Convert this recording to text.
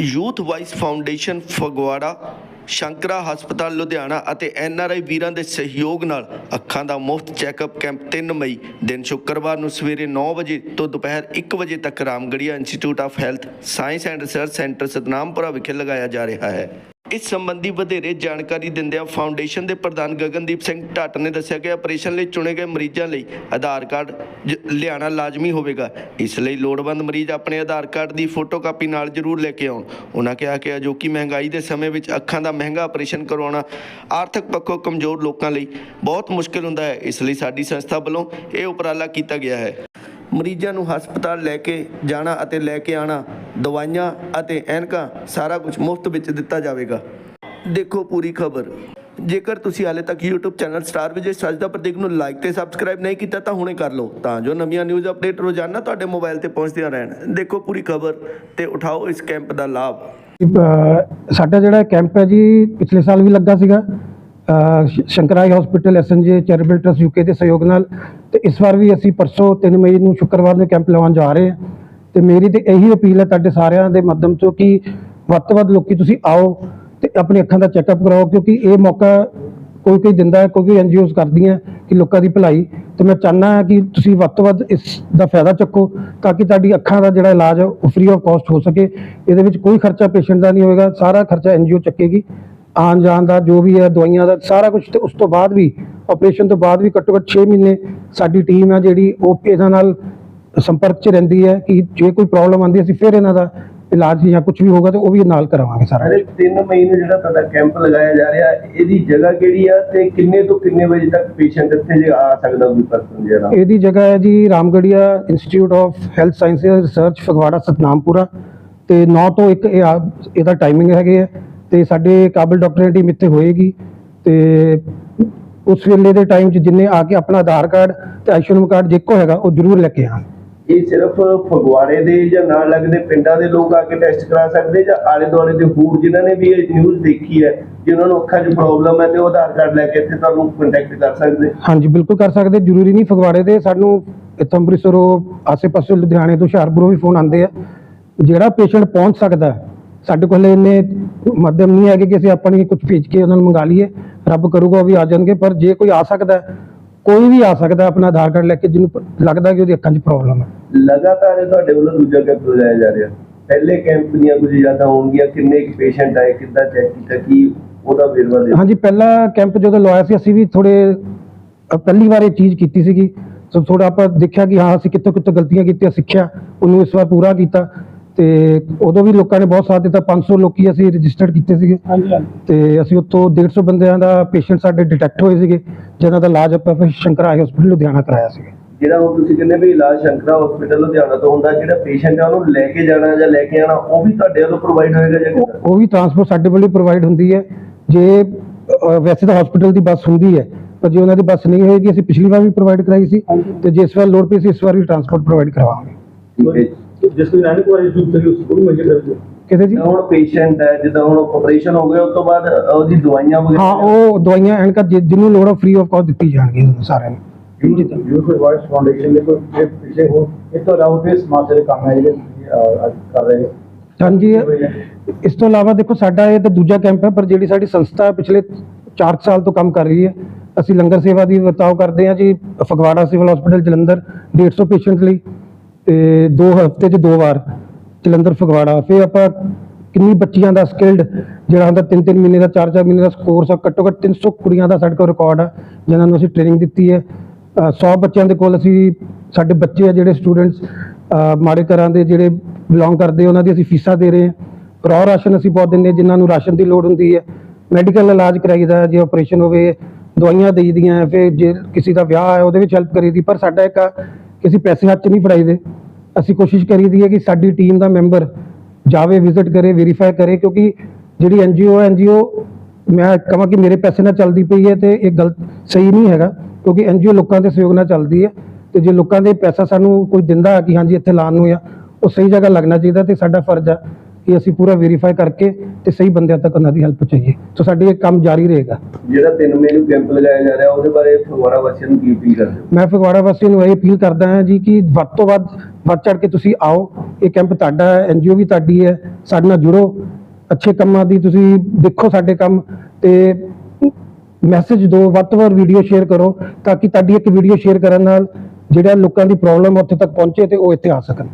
Youth vice foundation Phagwara, Shankara ਹਸਪਤਾਲ, ਲੁਧਿਆਣਾ ਅਤੇ NRI ਵੀਰਾਂ ਦੇ ਸਹਿਯੋਗ ਨਾਲ ਅੱਖਾਂ ਦਾ ਮੁਫਤ ਚੈੱਕਅਪ ਕੈਂਪ 3 ਮਈ, ਦਿਨ ਸ਼ੁੱਕਰਵਾਰ ਨੂੰ ਸਵੇਰੇ 9 ਵਜੇ ਤੋਂ ਦੁਪਹਿਰ 1 ਵਜੇ ਤੱਕ Ramgarhia institute of health science and research centre Satnampura ਵਿਖੇ ਲਗਾਇਆ ਜਾ ਰਿਹਾ ਹੈ। ਇਸ ਸੰਬੰਧੀ ਵਧੇਰੇ ਜਾਣਕਾਰੀ ਦਿੰਦਿਆਂ ਫਾਊਂਡੇਸ਼ਨ ਦੇ ਪ੍ਰਧਾਨ ਗਗਨਦੀਪ ਸਿੰਘ ਢੱਟ ਨੇ ਦੱਸਿਆ ਕਿ ਆਪਰੇਸ਼ਨ ਲਈ ਚੁਣੇ ਗਏ ਮਰੀਜ਼ਾਂ ਲਈ ਆਧਾਰ ਕਾਰਡ ਜ- ਲਿਆਉਣਾ ਲਾਜ਼ਮੀ ਹੋਵੇਗਾ। ਇਸ ਲਈ ਲੋੜਵੰਦ ਮਰੀਜ਼ ਆਪਣੇ ਆਧਾਰ ਕਾਰਡ ਦੀ ਫੋਟੋਕਾਪੀ ਨਾਲ ਜ਼ਰੂਰ ਲੈ ਕੇ ਆਉਣ। ਉਹਨਾਂ ਕਿਹਾ ਕਿ ਅਜੋਕੀ ਮਹਿੰਗਾਈ ਦੇ ਸਮੇਂ ਵਿੱਚ ਅੱਖਾਂ ਦਾ ਮਹਿੰਗਾ ਆਪਰੇਸ਼ਨ ਕਰਵਾਉਣਾ ਆਰਥਿਕ ਪੱਖੋਂ ਕਮਜ਼ੋਰ ਲੋਕਾਂ ਲਈ ਬਹੁਤ ਮੁਸ਼ਕਲ ਹੁੰਦਾ ਹੈ। ਇਸ ਲਈ ਸਾਡੀ ਸੰਸਥਾ ਵੱਲੋਂ ਇਹ ਉਪਰਾਲਾ ਕੀਤਾ ਗਿਆ ਹੈ। ਮਰੀਜ਼ਾਂ ਨੂੰ ਹਸਪਤਾਲ ਲੈ ਕੇ ਜਾਣਾ ਅਤੇ ਲੈ ਕੇ ਆਣਾ ਦਵਾਈਆਂ ਅਤੇ ਐਨਕਾਂ ਸਾਰਾ ਕੁਝ ਮੁਫਤ ਵਿੱਚ ਦਿੱਤਾ ਜਾਵੇਗਾ। ਦੇਖੋ ਪੂਰੀ ਖਬਰ। ਜੇਕਰ ਤੁਸੀਂ ਹਾਲੇ ਤੱਕ YouTube ਚੈਨਲ ਸਟਾਰ ਵਿਜੇ ਸੱਜਦਾ ਪ੍ਰਤੀਕ ਨੂੰ ਲਾਈਕ ਤੇ ਸਬਸਕ੍ਰਾਈਬ ਨਹੀਂ ਕੀਤਾ ਤਾਂ ਹੁਣੇ ਕਰ ਲਓ। ਤਾਂ ਜੋ ਨਵੀਆਂ ਨਿਊਜ਼ ਅਪਡੇਟ ਰੋਜ਼ਾਨਾ ਤੁਹਾਡੇ ਮੋਬਾਈਲ ਤੇ ਪਹੁੰਚਦੀਆਂ ਰਹਿਣ। ਦੇਖੋ ਪੂਰੀ ਖਬਰ ਤੇ ਉਠਾਓ ਇਸ ਕੈਂਪ ਦਾ ਲਾਭ। ਸਾਡਾ ਜਿਹੜਾ ਕੈਂਪ ਹੈ ਜੀ, ਪਿਛਲੇ ਸਾਲ ਵੀ ਲੱਗਾ ਸੀਗਾ। ਸ਼ੰਕਰਾਈ hospital SNJ charitable trust UK ਦੇ ਸਹਿਯੋਗ ਨਾਲ। ਤੇ ਇਸ ਵਾਰ ਵੀ ਅਸੀਂ ਪਰਸੋਂ 3 ਮਈ ਨੂੰ ਸ਼ੁੱਕਰਵਾਰ ਨੂੰ ਕੈਂਪ ਲਗਾਉਣ ਜਾ ਰਹੇ ਹਾਂ। ਤੇ ਮੇਰੀ ਤੇ ਇਹੀ ਅਪੀਲ ਹੈ ਤੁਹਾਡੇ ਸਾਰਿਆਂ ਦੇ ਮਾਧਿਅਮ ਤੋਂ ਕਿ ਵੱਧ ਤੋਂ ਵੱਧ ਲੋਕੀ ਤੁਸੀਂ ਆਓ ਤੇ ਆਪਣੀ ਅੱਖਾਂ ਦਾ ਚੈੱਕਅਪ ਕਰਾਓ, ਕਿਉਂਕਿ ਇਹ ਮੌਕਾ ਕੋਈ ਕੋਈ ਦਿੰਦਾ ਹੈ, ਕੋਈ ਕੋਈ ਐਨਜੀਓਜ਼ ਕਰਦੀਆਂ ਕਿ ਲੋਕਾਂ ਦੀ ਭਲਾਈ। ਤੇ ਮੈਂ ਚਾਹੁੰਦਾ ਹਾਂ ਕਿ ਤੁਸੀਂ ਵੱਧ ਤੋਂ ਵੱਧ ਇਸ ਦਾ ਫਾਇਦਾ ਚੱਕੋ ਤਾਂ ਕਿ ਤੁਹਾਡੀ ਅੱਖਾਂ ਦਾ ਜਿਹੜਾ ਇਲਾਜ ਹੈ ਉਹ ਫ੍ਰੀ ਆਫ ਕਾਸਟ ਹੋ ਸਕੇ। ਇਹਦੇ ਵਿੱਚ ਕੋਈ ਖਰਚਾ ਪੇਸ਼ੈਂਟ ਦਾ ਨਹੀਂ ਹੋਏਗਾ, ਸਾਰਾ ਖਰਚਾ ਐਨਜੀਓ ਚੱਕੇਗੀ। ਆਉਣ ਜਾਣ ਦਾ ਜੋ ਵੀ ਹੈ, ਦਵਾਈਆਂ ਦਾ ਸਾਰਾ ਕੁਝ ਤੇ ਉਸ ਤੋਂ ਬਾਅਦ ਵੀ ਆਪਰੇਸ਼ਨ ਤੋਂ ਬਾਅਦ ਵੀ ਘੱਟੋ ਘੱਟ 6 ਮਹੀਨੇ ਸਾਡੀ ਟੀਮ ਹੈ ਜਿਹੜੀ ਉਹ ਇਹਨਾਂ ਨਾਲ ਸੰਪਰਕ 'ਚ ਰਹਿੰਦੀ ਹੈ ਕਿ ਜੇ ਕੋਈ ਪ੍ਰੋਬਲਮ ਆਉਂਦੀ ਅਸੀਂ ਫਿਰ ਇਹਨਾਂ ਦਾ ਇਲਾਜ ਜਾਂ ਕੁਝ ਵੀ ਹੋਗਾ ਤੇ ਉਹ ਵੀ ਨਾਲ ਕਰਾਵਾਂਗੇ ਸਾਰਾ। ਅਰੇ 3 ਮਈ ਨੂੰ ਜਿਹੜਾ ਤੁਹਾਡਾ ਕੈਂਪ ਲਗਾਇਆ ਜਾ ਰਿਹਾ ਇਹਦੀ ਜਗ੍ਹਾ ਕਿਹੜੀ ਆ ਤੇ ਕਿੰਨੇ ਤੋਂ ਕਿੰਨੇ ਵਜੇ ਤੱਕ ਪੇਸ਼ੈਂਟ ਇੱਥੇ ਜੇ ਆ ਸਕਦਾ ਕੋਈ ਪਰਸਨ ਜਿਹੜਾ? ਇਹਦੀ ਜਗ੍ਹਾ ਹੈ ਜੀ Ramgarhia institute of health sciences research Phagwara Satnampura ਤੇ 9 ਤੋਂ 1 ਇਹ ਆ- ਇਹਦਾ ਟਾਈਮਿੰਗ ਹੈਗੇ ਆ ਤੇ ਸਾਡੇ ਕਾਬਲ ਡਾਕਟਰਾਂ ਦੀ ਟੀਮ ਇੱਥੇ ਹੋਏਗੀ ਤੇ ਉਸ ਵੇਲੇ ਦੇ ਟਾਈਮ 'ਚ ਜਿੰਨੇ ਆ ਕੇ ਆਪਣਾ ਆਧਾਰ ਕਾਰਡ ਤੇ ਆਯੁਸ਼ਮਾਨ ਕਾਰਡ ਜੇਕੋ ਹੈਗਾ ਉਹ ਜ਼ਰੂਰ ਲੈ ਕੇ ਆਉਣ। ਇਹ ਸਿਰਫ ਫਗਵਾੜੇ ਦੇ ਜਾਂ ਨਾਲ ਲੱਗਦੇ ਪਿੰਡਾਂ ਦੇ ਲੋਕ ਆ ਕੇ ਟੈਸਟ ਕਰਾ ਸਕਦੇ ਜਾਂ ਆਲੇ ਦੁਆਲੇ ਦੇ ਹੋਰ ਜਿਨ੍ਹਾਂ ਨੇ ਵੀ ਇਹ ਨਿਊਜ਼ ਦੇਖੀ ਹੈ, ਜਿਨ੍ਹਾਂ ਨੂੰ ਅੱਖਾਂ 'ਚ ਪ੍ਰੋਬਲਮ ਹੈ ਤੇ ਉਹ ਆਧਾਰ ਕਾਰਡ ਲੈ ਕੇ ਇੱਥੇ ਤੁਹਾਨੂੰ ਕੰਟੈਕਟ ਕਰ ਸਕਦੇ? ਹਾਂਜੀ, ਬਿਲਕੁਲ ਕਰ ਸਕਦੇ, ਜ਼ਰੂਰੀ ਨਹੀਂ ਫਗਵਾੜੇ ਦੇ, ਸਾਨੂੰ ਇੱਥੋਂ ਅੰਮ੍ਰਿਤਸਰੋਂ ਆਸੇ-ਪਾਸੇ ਲੁਧਿਆਣੇ ਤੋਂ ਹੁਸ਼ਿਆਰਪੁਰੋਂ ਵੀ ਫੋਨ ਆਉਂਦੇ ਆ। ਜਿਹੜਾ ਪੇਸ਼ੈਂਟ ਪਹੁੰਚ ਸਕਦਾ ਸਾਡੇ ਕੋਲ ਇੰਨੇ ਮਾਧਿਅਮ ਨਹੀਂ ਹੈਗੇ ਕਿ ਅਸੀਂ ਆਪਣੀ ਕੁਝ ਭੇਜ ਕੇ ਉਹਨਾਂ ਨੂੰ ਮੰਗਾ ਲਈਏ, ਰੱਬ ਕਰੂਗਾ ਉਹ ਵੀ ਆ ਜਾਣਗੇ, ਪਰ ਜੇ ਕੋਈ ਆ ਸਕਦਾ ਕੋਈ ਵੀ ਆ ਸਕਦਾ ਆਪਣਾ ਆਧਾਰ ਕਾਰਡ ਲੈ ਕੇ ਜਿਹਨੂੰ ਲੱਗਦਾ ਕਿ ਉਹਦੀ ਅੱਖਾਂ 'ਚ ਪ੍ਰੋਬਲਮ ਹੈ। ਲਗਾਤਾਰ ਇਹ ਤੁਹਾਡੇ ਵੱਲੋਂ ਦੂਜਾ ਕੈਂਪ ਲਗਾਇਆ ਜਾ ਰਿਹਾ। ਪਹਿਲੇ ਕੈਂਪ ਦੀਆਂ ਕੁਝ ਜ਼ਿਆਦਾ ਹੋਣਗੀਆਂ ਕਿੰਨੇ ਪੇਸ਼ੈਂਟ ਆਏ ਕਿੱਦਾਂ ਚੈੱਕ ਕੀਤਾ ਕੀ ਉਹਦਾ ਵੇਰਵਾ ਦਿਓ ਹਾਂਜੀ ਪਹਿਲਾ ਕੈਂਪ ਜਦੋਂ ਲਵਾਇਆ ਸੀ ਅਸੀਂ ਵੀ ਥੋੜੇ ਪਹਿਲੀ ਵਾਰ ਇਹ ਚੀਜ਼ ਕੀਤੀ ਸੀਗੀ। ਸੋ ਥੋੜਾ ਆਪਾਂ ਦੇਖਿਆ ਕਿ ਹਾਂ ਅਸੀਂ ਕਿੱਥੋਂ ਕਿੱਥੋਂ ਗਲਤੀਆਂ ਕੀਤੀਆਂ ਸਿੱਖਿਆ ਉਹਨੂੰ ਇਸ ਵਾਰ ਪੂਰਾ ਕੀਤਾ। ਤੇ ਉਦੋਂ ਵੀ ਲੋਕਾਂ ਨੇ ਬਹੁਤ ਸਾਥ ਦਿੱਤਾ 500 ਲੋਕੀ ਅਸੀਂ ਰਜਿਸਟਰਡ ਕੀਤੇ ਸੀਗੇ। ਤੇ ਅਸੀਂ ਉੱਥੋਂ 150 ਬੰਦਿਆਂ ਦਾ ਪੇਸ਼ੈਂਟ ਸਾਡੇ ਡਿਟੈਕਟ ਹੋਏ ਸੀਗੇ ਜਿਨ੍ਹਾਂ ਦਾ ਇਲਾਜ ਆਪਾਂ ਫਿਰ ਸ਼ੰਕਰ ਆਈ ਹਸਪੀਟਲ ਲੁਧਿਆਣਾ ਕਰਾਇਆ ਸੀਗਾ। ਜਿਹੜਾ ਹੁਣ ਤੁਸੀਂ ਕਹਿੰਦੇ ਵੀ ਇਲਾਜ ਸ਼ੰਕਰਾ ਹਸਪੀਟਲ ਲੁਧਿਆਣਾ ਤੋਂ ਹੁੰਦਾ ਜਿਹੜਾ ਪੇਸ਼ੈਂਟ ਹੈ ਉਹਨੂੰ ਲੈ ਕੇ ਜਾਣਾ ਜਾਂ ਲੈ ਕੇ ਆਣਾ ਉਹ ਵੀ ਤੁਹਾਡੇ ਵੱਲੋਂ ਪ੍ਰੋਵਾਈਡ ਹੋਏਗਾ ਜਾਂ ਉਹ ਕਿੱਦਾਂ? ਉਹ ਵੀ ਟਰਾਂਸਪੋਰਟ ਸਾਡੇ ਵੱਲੋਂ ਪ੍ਰੋਵਾਈਡ ਹੁੰਦੀ ਹੈ। ਜੇ ਵੈਸੇ ਤਾਂ ਹਸਪੀਟਲ ਦੀ ਬੱਸ ਹੁੰਦੀ ਹੈ ਪਰ ਜੇ ਉਹਨਾਂ ਦੀ ਬੱਸ ਨਹੀਂ ਹੋਏਗੀ ਅਸੀਂ ਪਿਛਲੀ ਵਾਰ ਵੀ ਪ੍ਰੋਵਾਈਡ ਕਰਾਈ ਸੀ। ਤੇ ਜਿਸ ਵਾਰ ਲੋੜ ਪਈ ਸੀ ਇਸ ਵਾਰ ਵੀ ਟਰਾਂਸਪੋਰਟ ਪ੍ਰੋਵਾਈਡ ਕਰਵਾਵਾਂਗੇ ਠੀਕ ਹੈ ਜੀ। ਕਿਤੇ ਜੀ? ਹੁਣ ਪੇਸ਼ੈਂਟ ਹੈ ਜਦੋਂ ਹੁਣ ਆਪਰੇਸ਼ਨ ਹੋ ਗਿਆ ਉਸ ਤੋਂ ਬਾਅਦ ਉਹਦੀ ਦਵਾਈਆਂ ਵਗੈਰਾ ਹਾਂ ਉਹ ਦਵਾਈਆਂ ਐਨਕ ਜਿਹਨੂੰ ਲੋੜ ਆ ਫ੍ਰੀ ਆਫ ਕਾਸਟ ਦਿੱਤੀ ਜਾਣਗੀ ਸਾਰਿਆਂ ਨੂੰ। ਯੂਥ ਵਾਇਸ ਫਾਊਂਡੇਸ਼ਨ ਦੇ ਕੋਈ ਪਿਛੇ ਹੋ ਇਹ ਤੋਂ ਇਲਾਵਾ ਤੇ ਸਮਾਜ ਦੇ ਕੰਮ ਹੈ ਜਿਹੜੇ ਕਰ ਰਹੇ ਹਾਂਜੀ ਇਸ ਤੋਂ ਇਲਾਵਾ ਦੇਖੋ ਸਾਡਾ ਇਹ ਤਾਂ ਦੂਜਾ ਕੈਂਪ ਹੈ ਪਰ ਜਿਹੜੀ ਸਾਡੀ ਸੰਸਥਾ ਪਿਛਲੇ 4 ਸਾਲ ਤੋਂ ਕੰਮ ਕਰ ਰਹੀ ਹੈ। ਅਸੀਂ ਲੰਗਰ ਸੇਵਾ ਦੀ ਵਰਤਾਓ ਕਰਦੇ ਹਾਂ ਜੀ Phagwara civil hospital Jalandhar 150 patient ਲਈ। ਤੇ ਦੋ ਹਫ਼ਤੇ 'ਚ ਦੋ ਵਾਰ ਜਲੰਧਰ ਫਗਵਾੜਾ। ਫਿਰ ਆਪਾਂ ਕਿੰਨੀ ਬੱਚੀਆਂ ਦਾ ਸਕਿਲਡ ਜਿਹੜਾ ਹੁੰਦਾ 3-3 ਮਹੀਨੇ ਦਾ 4-4 ਮਹੀਨੇ ਦਾ ਕੋਰਸ ਆ ਘੱਟੋ ਘੱਟ 300 ਕੁੜੀਆਂ ਦਾ ਸਾਡੇ ਕੋਲ ਰਿਕਾਰਡ ਆ ਜਿਨ੍ਹਾਂ ਨੂੰ ਅਸੀਂ ਟ੍ਰੇਨਿੰਗ ਦਿੱਤੀ ਹੈ। ਅ, 100 ਬੱਚਿਆਂ ਦੇ ਕੋਲ ਅਸੀਂ ਸਾਡੇ ਬੱਚੇ ਆ ਜਿਹੜੇ ਸਟੂਡੈਂਟਸ ਮਾੜੇ ਘਰਾਂ ਦੇ ਜਿਹੜੇ ਬਿਲੋਂਗ ਕਰਦੇ ਉਹਨਾਂ ਦੀ ਅਸੀਂ ਫੀਸਾਂ ਦੇ ਰਹੇ ਹਾਂ। ਰੌ ਰਾਸ਼ਨ ਅਸੀਂ ਬਹੁਤ ਦਿੰਦੇ ਹਾਂ ਜਿਨ੍ਹਾਂ ਨੂੰ ਰਾਸ਼ਨ ਦੀ ਲੋੜ ਹੁੰਦੀ ਹੈ। ਮੈਡੀਕਲ ਇਲਾਜ ਕਰਾਈਦਾ ਜੇ ਆਪਰੇਸ਼ਨ ਹੋਵੇ ਦਵਾਈਆਂ ਦੇਈਦੀਆਂ ਫਿਰ ਜੇ ਕਿਸੇ ਦਾ ਵਿਆਹ ਹੈ ਉਹਦੇ ਵਿੱਚ ਹੈਲਪ ਕਰੀਦੀ ਪਰ ਸਾਡਾ ਇੱਕ ਕਿ ਅਸੀਂ ਪੈਸੇ ਹੱਥ 'ਚ ਨਹੀਂ ਫੜਾਈਦੇ। ਅਸੀਂ ਕੋਸ਼ਿਸ਼ ਕਰੀਦੀ ਹੈ ਕਿ ਸਾਡੀ ਟੀਮ ਦਾ ਮੈਂਬਰ ਜਾਵੇ ਵਿਜ਼ਿਟ ਕਰੇ ਵੈਰੀਫਾਈ ਕਰੇ, ਕਿਉਂਕਿ ਜਿਹੜੀ ਐਨਜੀਓ ਹੈ ਐਨਜੀਓ ਮੈਂ ਕਹਾਂ ਕਿ ਮੇਰੇ ਪੈਸੇ ਨਾਲ ਚੱਲਦੀ ਪਈ ਹੈ ਤੇ ਇਹ ਗਲਤ, ਸਹੀ ਨਹੀਂ ਹੈਗਾ, ਕਿਉਂਕਿ ਐਨਜੀਓ ਲੋਕਾਂ ਦੇ ਸਹਿਯੋਗ ਨਾਲ ਚੱਲਦੀ ਹੈ ਤੇ ਜੇ ਲੋਕਾਂ ਦੇ ਪੈਸਾ ਸਾਨੂੰ ਕੋਈ ਦਿੰਦਾ ਕਿ ਹਾਂਜੀ ਇੱਥੇ ਲਾਉਣ ਨੂੰ ਆ ਉਹ ਸਹੀ ਜਗ੍ਹਾ ਲੱਗਣਾ ਚਾਹੀਦਾ ਤੇ ਸਾਡਾ ਫਰਜ਼ ਆ ਇਹ ਅਸੀਂ ਪੂਰਾ ਵੈਰੀਫਾਈ ਕਰਕੇ ਤੇ ਸਹੀ ਬੰਦਿਆਂ ਤੱਕ ਉਹਨਾਂ ਦੀ ਹੈਲਪ ਪਹੁੰਚਾਈਏ ਸੋ ਸਾਡੀ ਇਹ ਕੰਮ ਜਾਰੀ ਰਹੇਗਾ। ਜਿਹੜਾ 3 ਮਈ ਨੂੰ ਕੈਂਪ ਲਗਾਇਆ ਜਾ ਰਿਹਾ ਉਹਦੇ ਬਾਰੇ ਫਗਵਾੜਾ ਵਾਸੀਆਂ ਨੂੰ ਕੀ ਅਪੀਲ ਕਰਦੇ ਮੈਂ ਫਗਵਾੜਾ ਵਾਸੀਆਂ ਨੂੰ ਇਹ ਅਪੀਲ ਕਰਦਾ ਹਾਂ ਜੀ ਕਿ ਵੱਧ ਤੋਂ ਵੱਧ ਵੱਧ ਚੜ ਕੇ ਤੁਸੀਂ ਆਓ। ਇਹ ਕੈਂਪ ਤੁਹਾਡਾ ਹੈ ਐਨਜੀਓ ਵੀ ਤੁਹਾਡੀ ਹੈ ਸਾਡੇ ਨਾਲ ਜੁੜੋ। ਅੱਛੇ ਕੰਮਾਂ ਦੀ ਤੁਸੀਂ ਦੇਖੋ ਸਾਡੇ ਕੰਮ ਤੇ ਮੈਸੇਜ ਦਿਓ ਵੱਧ ਤੋਂ ਵੱਧ ਵੀਡੀਓ ਸ਼ੇਅਰ ਕਰੋ ਤਾਂ ਕਿ ਤੁਹਾਡੀ ਇੱਕ ਵੀਡੀਓ ਸ਼ੇਅਰ ਕਰਨ ਨਾਲ ਜਿਹੜਾ ਲੋਕਾਂ ਦੀ ਪ੍ਰੋਬਲਮ ਉੱਥੇ ਤੱਕ ਪਹੁੰਚੇ ਤੇ ਉਹ ਇੱਥੇ ਆ ਸਕਣ।